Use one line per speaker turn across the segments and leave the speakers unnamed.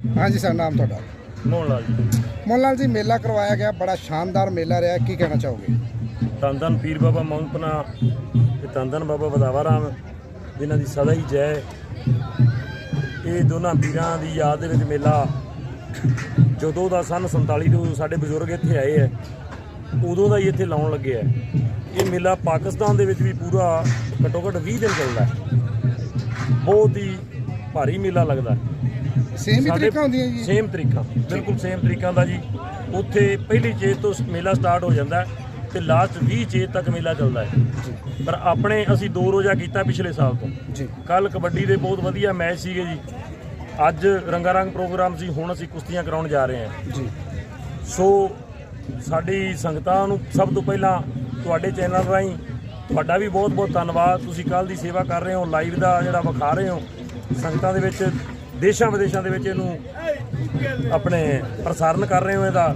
ਹਾਂਜੀ ਸਰ ਨਾਮ ਤੁਹਾਡਾ?
ਮੋਹਨ ਲਾਲ ਜੀ।
ਮੋਹਨ ਲਾਲ ਜੀ ਮੇਲਾ ਕਰਵਾਇਆ ਗਿਆ ਬੜਾ ਸ਼ਾਨਦਾਰ ਮੇਲਾ ਰਿਹਾ ਕੀ ਕਹਿਣਾ ਚਾਹੋਗੇ?
ਧੰਨ ਧੰਨ ਪੀਰ ਬਾਬਾ ਮੌਂਕਨਾ ਤੇ ਧੰਨ ਧੰਨ ਬਾਬਾ ਬਦਾਵਾ ਰਾਮ ਜਿਨ੍ਹਾਂ ਦੀ ਸਦਾ ਹੀ ਜੈ। ਇਹ ਦੋਨਾਂ ਪੀਰਾਂ ਦੀ ਯਾਦ ਦੇ ਵਿੱਚ ਮੇਲਾ ਜਦੋਂ ਦਾ ਸਨ 47 ਤੋਂ ਸਾਡੇ ਬਜ਼ੁਰਗ ਇੱਥੇ ਆਏ ਹੈ ਉਦੋਂ ਦਾ ਹੀ ਇੱਥੇ ਲਾਉਣ ਲੱਗੇ ਹੈ ਇਹ ਮੇਲਾ ਪਾਕਿਸਤਾਨ ਦੇ ਵਿੱਚ ਵੀ ਪੂਰਾ ਘੱਟੋ ਘੱਟ 20 ਦਿਨ ਚੱਲਦਾ ਬਹੁਤ ਹੀ ਭਾਰੀ ਮੇਲਾ ਲੱਗਦਾ।
ਸੇਮ ਹੀ ਤਰੀਕਾ ਹੁੰਦੀਆਂ ਜੀ।
ਸੇਮ ਤਰੀਕਾ ਬਿਲਕੁਲ ਸੇਮ ਤਰੀਕਾ ਦਾ ਜੀ। ਉੱਥੇ ਪਹਿਲੀ ਚੇਤ ਤੋਂ ਮੇਲਾ ਸਟਾਰਟ ਹੋ ਜਾਂਦਾ ਤੇ ਲਾਸਟ 20 ਚੇਤ ਤੱਕ ਮੇਲਾ ਚੱਲਦਾ ਹੈ। ਪਰ ਆਪਣੇ ਅਸੀਂ ਦੋ ਰੋਜ਼ਾ ਕੀਤਾ ਪਿਛਲੇ ਸਾਲ ਤੋਂ।
ਜੀ।
ਕੱਲ ਕਬੱਡੀ ਦੇ ਬਹੁਤ ਵਧੀਆ ਮੈਚ ਸੀਗੇ ਜੀ। ਅੱਜ ਰੰਗਾ ਰੰਗ ਪ੍ਰੋਗਰਾਮ ਸੀ ਹੁਣ ਅਸੀਂ ਕੁਸ਼ਤੀਆਂ ਕਰਾਉਣ ਜਾ ਰਹੇ ਹਾਂ।
ਜੀ।
ਸੋ ਸਾਡੀ ਸੰਗਤਾਂ ਨੂੰ ਸਭ ਤੋਂ ਪਹਿਲਾਂ ਤੁਹਾਡੇ ਚੈਨਲ ਰਾਹੀਂ ਤੁਹਾਡਾ ਵੀ ਬਹੁਤ ਬਹੁਤ ਧੰਨਵਾਦ। ਤੁਸੀਂ ਕੱਲ ਦੀ ਸੇਵਾ ਕਰ ਰਹੇ ਹੋ ਲਾਈਵ ਦਾ ਜਿਹੜਾ ਵਿਖਾ ਰਹੇ ਹੋ। ਸੰਗਤਾਂ ਦੇ ਵਿੱਚ ਦੇਸ਼ਾਂ ਵਿਦੇਸ਼ਾਂ ਦੇ ਵਿੱਚ ਇਹਨੂੰ ਆਪਣੇ ਪ੍ਰਸਾਰਨ ਕਰ ਰਹੇ ਹੋ ਇਹਦਾ।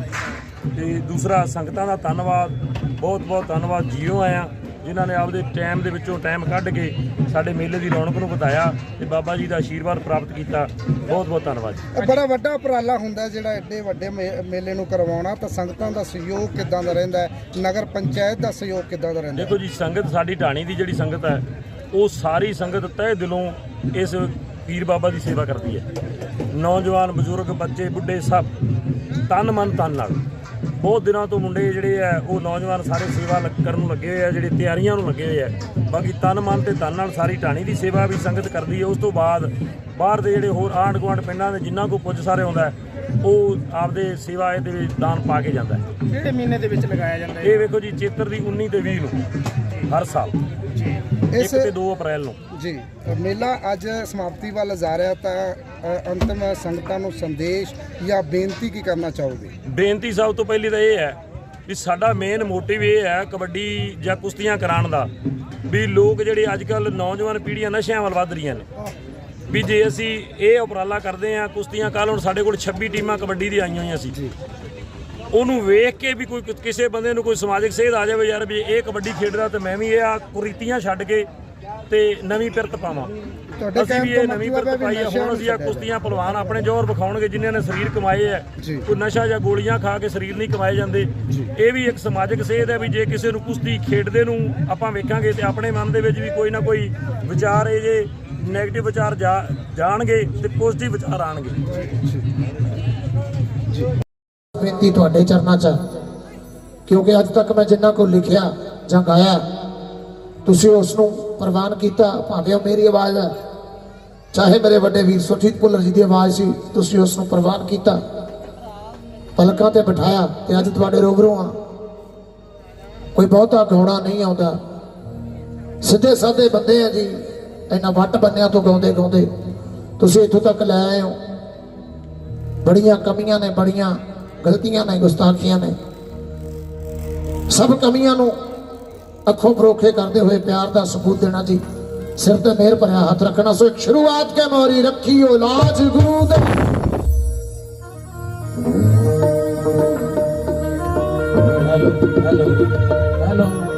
ਤੇ ਦੂਸਰਾ ਸੰਗਤਾਂ ਦਾ ਧੰਨਵਾਦ ਬਹੁਤ ਬਹੁਤ ਧੰਨਵਾਦ। ਜੀਓ ਆਇਆਂ ਜਿਨ੍ਹਾਂ ਨੇ ਆਪਦੇ ਟਾਈਮ ਦੇ ਵਿੱਚੋਂ ਟਾਈਮ ਕੱਢ ਕੇ ਸਾਡੇ ਮੇਲੇ ਦੀ ਰੌਣਕ ਨੂੰ ਵਧਾਇਆ ਤੇ ਬਾਬਾ ਜੀ ਦਾ ਆਸ਼ੀਰਵਾਦ ਪ੍ਰਾਪਤ ਕੀਤਾ। ਬਹੁਤ ਬਹੁਤ ਧੰਨਵਾਦ ਜੀ।
ਬੜਾ ਵੱਡਾ ਉਪਰਾਲਾ ਹੁੰਦਾ ਜਿਹੜਾ ਐਡੇ ਵੱਡੇ ਮੇਲੇ ਨੂੰ ਕਰਵਾਉਣਾ। ਤਾਂ ਸੰਗਤਾਂ ਦਾ ਸਹਿਯੋਗ ਕਿੱਦਾਂ ਦਾ ਰਹਿੰਦਾ ਨਗਰ ਪੰਚਾਇਤ ਦਾ ਸਹਿਯੋਗ ਕਿੱਦਾਂ ਦਾ ਰਹਿੰਦਾ
ਦੇਖੋ ਜੀ ਸੰਗਤ ਸਾਡੀ ਢਾਣੀ ਦੀ ਜਿਹੜੀ ਸੰਗਤ ਹੈ ਉਹ ਸਾਰੀ ਸੰਗਤ ਤਹਿ ਦਿਲੋਂ ਇਸ ਪੀਰ ਬਾਬਾ ਦੀ ਸੇਵਾ ਕਰਦੀ ਹੈ। ਨੌਜਵਾਨ ਬਜ਼ੁਰਗ ਬੱਚੇ ਬੁੱਢੇ ਸਭ ਤਨ ਮਨ ਤਨ ਨਾਲ। ਬਹੁਤ ਦਿਨਾਂ ਤੋਂ ਮੁੰਡੇ ਜਿਹੜੇ ਆ ਉਹ ਨੌਜਵਾਨ ਸਾਰੇ ਸੇਵਾ ਕਰਨ ਨੂੰ ਲੱਗੇ ਹੋਏ ਆ ਜਿਹੜੇ ਤਿਆਰੀਆਂ ਨੂੰ ਲੱਗੇ ਹੋਏ ਆ। ਬਾਕੀ ਤਨ ਮਨ ਤੇ ਤਨ ਨਾਲ ਸਾਰੀ ਢਾਣੀ ਦੀ ਸੇਵਾ ਵੀ ਸੰਗਤ ਕਰਦੀ ਹੈ। ਉਸ ਤੋਂ ਬਾਅਦ ਬਾਹਰ ਦੇ ਜਿਹੜੇ ਹੋਰ ਆਂਢ ਗੁਆਂਢ ਪਿੰਡਾਂ ਦੇ ਜਿੰਨਾ ਕੋ ਪੁੱਜ ਸਾਰੇ ਆਉਂਦਾ ਉਹ ਆਪਦੇ ਸੇਵਾ ਇਹਦੇ ਵਿੱਚ ਦਾਨ ਪਾ ਕੇ ਜਾਂਦਾ ਹੈ।
ਕਿਹੜੇ ਮਹੀਨੇ ਦੇ ਵਿੱਚ ਲਗਾਇਆ ਜਾਂਦਾ ਹੈ?
ਇਹ ਵੇਖੋ ਜੀ ਚੇਤਰ ਦੀ 19 ਤੇ 20 ਨੂੰ ਹਰ ਸਾਲ। 1 ਤੇ 2 ਅਪ੍ਰੈਲ ਨੂੰ।
ਜੀ ਮੇਲਾ ਅੱਜ ਸਮਾਪਤੀ ਵੱਲ ਜਾ ਰਿਹਾ ਤਾਂ ਅੰਤਮ ਸੰਗਤਾਂ ਨੂੰ ਸੰਦੇਸ਼ ਜਾਂ ਬੇਨਤੀ ਕੀ ਕਰਨਾ ਚਾਹੋਗੇ?
ਬੇਨਤੀ ਸਭ ਤੋਂ ਪਹਿਲੀ ਤਾਂ ਇਹ ਹੈ ਵੀ ਸਾਡਾ ਮੇਨ ਮੋਟਿਵ ਇਹ ਹੈ ਕਬੱਡੀ ਜਾਂ ਕੁਸ਼ਤੀਆਂ ਕਰਾਉਣ ਦਾ ਵੀ ਲੋਕ ਜਿਹੜੇ ਅੱਜ ਕੱਲ ਨੌਜਵਾਨ ਪੀੜ੍ਹੀਆਂ ਨਸ਼ਿਆਂ ਵੱਲ ਵੱਧ ਰਹੀਆਂ ਨੇ। ਵੀ ਜੇ ਅਸੀਂ ਇਹ ਉਪਰਾਲਾ ਕਰਦੇ ਆ ਕੁਸ਼ਤੀਆਂ ਕੱਲ ਹੁਣ ਸਾਡੇ ਕੋਲ 26 ਟੀਮਾਂ ਕਬੱਡੀ ਦੀ ਆਈਆਂ ਹੋਈਆਂ ਸੀ। ਉਹਨੂੰ ਵੇਖ ਕੇ ਵੀ ਕੋਈ ਕਿਸੇ ਬੰਦੇ ਨੂੰ ਕੋਈ ਸਮਾਜਿਕ ਸੇਧ ਆ ਜਾਵੇ ਯਾਰ ਵੀ ਇਹ ਕਬੱਡੀ ਖੇਡਦਾ ਤੇ ਮੈਂ ਵੀ ਇਹ ਆ ਕੁਰੀਤੀਆਂ ਛੱਡ ਕੇ ਤੇ ਨਵੀਂ ਪਿਰਤ ਪਾਵਾਂ।
ਤੁਹਾਡੇ
ਅਸੀਂ ਵੀ ਇਹ
ਤੋਂ
ਨਵੀਂ ਪਿਰਤ ਪਾਈ ਹੈ ਹੁਣ ਅਸੀਂ ਆ ਕੁਸ਼ਤੀਆਂ ਪਹਿਲਵਾਨ ਆਪਣੇ ਜ਼ੋਰ ਵਿਖਾਉਣਗੇ ਜਿਨ੍ਹਾਂ ਨੇ ਸਰੀਰ ਕਮਾਏ ਹੈ। ਕੋਈ ਨਸ਼ਾ ਜਾਂ ਗੋਲੀਆਂ ਖਾ ਕੇ ਸਰੀਰ ਨਹੀਂ ਕਮਾਏ ਜਾਂਦੇ। ਇਹ ਵੀ ਇੱਕ ਸਮਾਜਿਕ ਸੇਧ ਹੈ ਵੀ ਜੇ ਕਿਸੇ ਨੂੰ ਕੁਸ਼ਤੀ ਖੇਡਦੇ ਨੂੰ ਆਪਾਂ ਵੇਖਾਂਗੇ ਤੇ ਆਪਣੇ ਮਨ ਦੇ ਵਿੱਚ ਵੀ ਕੋਈ ਨਾ ਕੋਈ ਵਿਚਾਰ ਇਹ ਜੇ 네ਗੇਟਿਵ ਵਿਚਾਰ ਜਾਣਗੇ ਤੇ ਪੋਜ਼ਿਟਿਵ ਵਿਚਾਰ ਆਣਗੇ।
ਬੇਨਤੀ ਤੁਹਾਡੇ ਚਰਨਾਂ 'ਚ। ਕਿਉਂਕਿ ਅੱਜ ਤੱਕ ਮੈਂ ਜਿੰਨਾ ਕੋ ਲਿਖਿਆ ਜਾਂ ਗਾਇਆ, ਤੁਸੀਂ ਉਸ ਨੂੰ ਪ੍ਰਵਾਨ ਕੀਤਾ, ਭਾਵੇਂ ਉਹ ਮੇਰੀ ਆਵਾਜ਼ ਹੈ। ਚਾਹੇ ਮੇਰੇ ਵੱਡੇ ਵੀਰ ਸੁਰਜੀਤ ਭੁੱਲਰ ਜੀ ਦੀ ਆਵਾਜ਼ ਸੀ, ਤੁਸੀਂ ਉਸ ਨੂੰ ਪ੍ਰਵਾਨ ਕੀਤਾ। ਪਲਕਾਂ ਤੇ ਬਿਠਾਇਆ ਤੇ ਅੱਜ ਤੁਹਾਡੇ ਰੂਬਰੂ ਆ ਕੋਈ ਬਹੁਤਾ ਗਾਉਣਾ ਨਹੀਂ ਆਉਂਦਾ। ਸਿੱਧੇ ਸਾਦੇ ਬੰਦੇ ਆ ਜੀ ਇਹਨਾਂ ਵੱਟ ਬੰਨਿਆਂ ਤੋਂ ਗਾਉਂਦੇ ਗਾਉਂਦੇ ਤੁਸੀਂ ਇੱਥੋਂ ਤੱਕ ਲੈ ਆਏ ਹੋ। ਬੜੀਆਂ ਕਮੀਆਂ ਨੇ, ਬੜੀਆਂ ਗਲਤੀਆਂ ਨੇ, ਗੁਸਤਾਖੀਆਂ ਨੇ। ਸਭ ਕਮੀਆਂ ਨੂੰ ਅੱਖੋਂ ਪਰੋਖੇ ਕਰਦੇ ਹੋਏ ਪਿਆਰ ਦਾ ਸਬੂਤ ਦੇਣਾ ਜੀ। ਸਿਰ ਤੇ ਮਿਹਰ ਭਰਿਆ ਹੱਥ ਰੱਖਣਾ, ਸੋ ਇੱਕ ਸ਼ੁਰੂਆਤ ਕੇ ਮੋਰੀ ਰੱਖੀਓ ਲਾਜ ਗੁਰੂ ਦੇ hello hello hello hello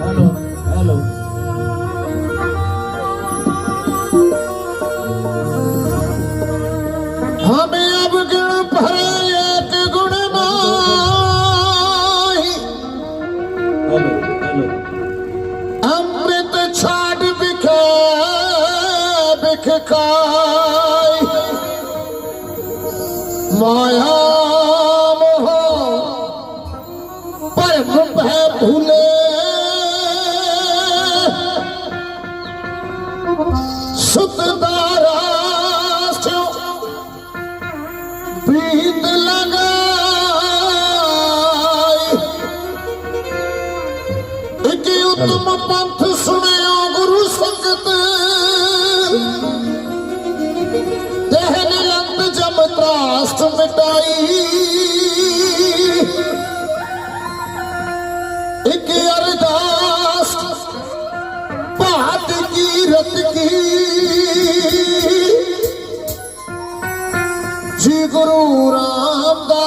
Shri Guru Ramdas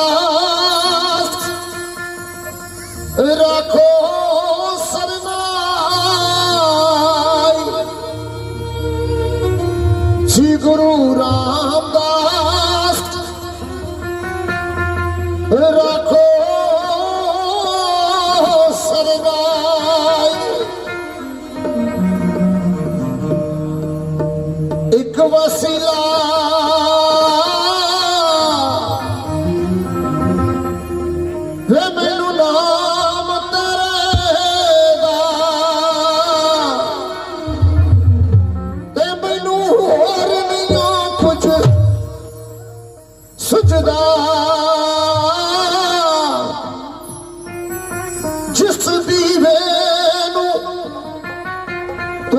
रखो सदार श्री गुरू रामदास रख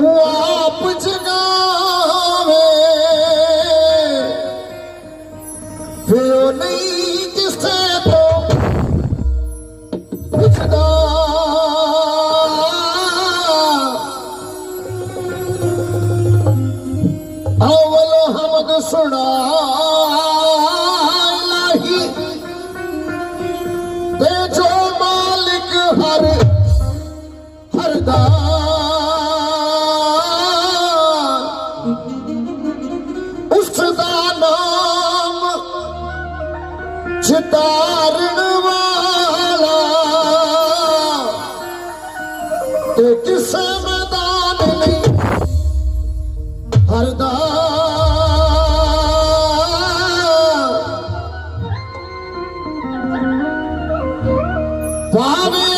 ਤੂੰ
Bobby.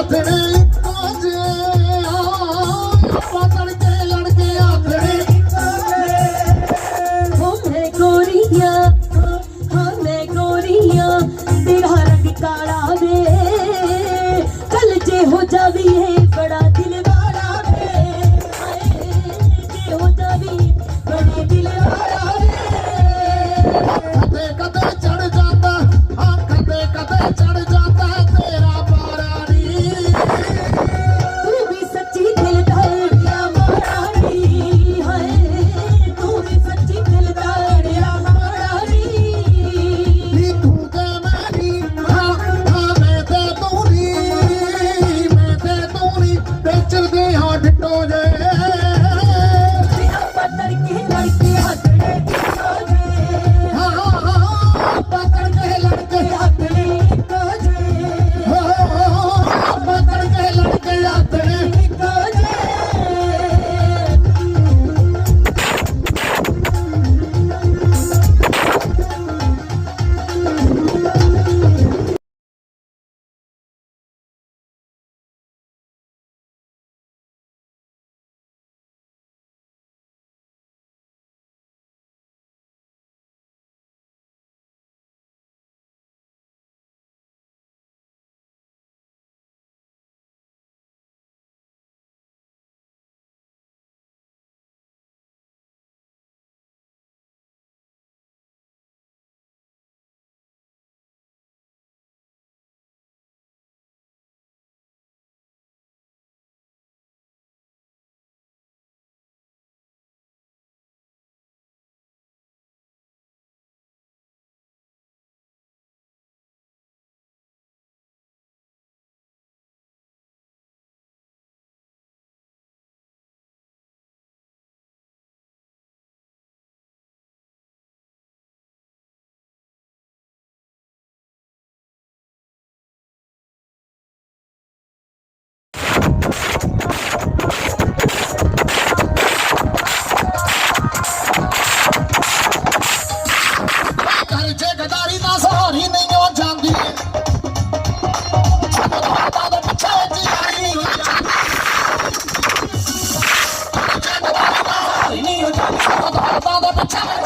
ਆਪਾਂ
I'll go to.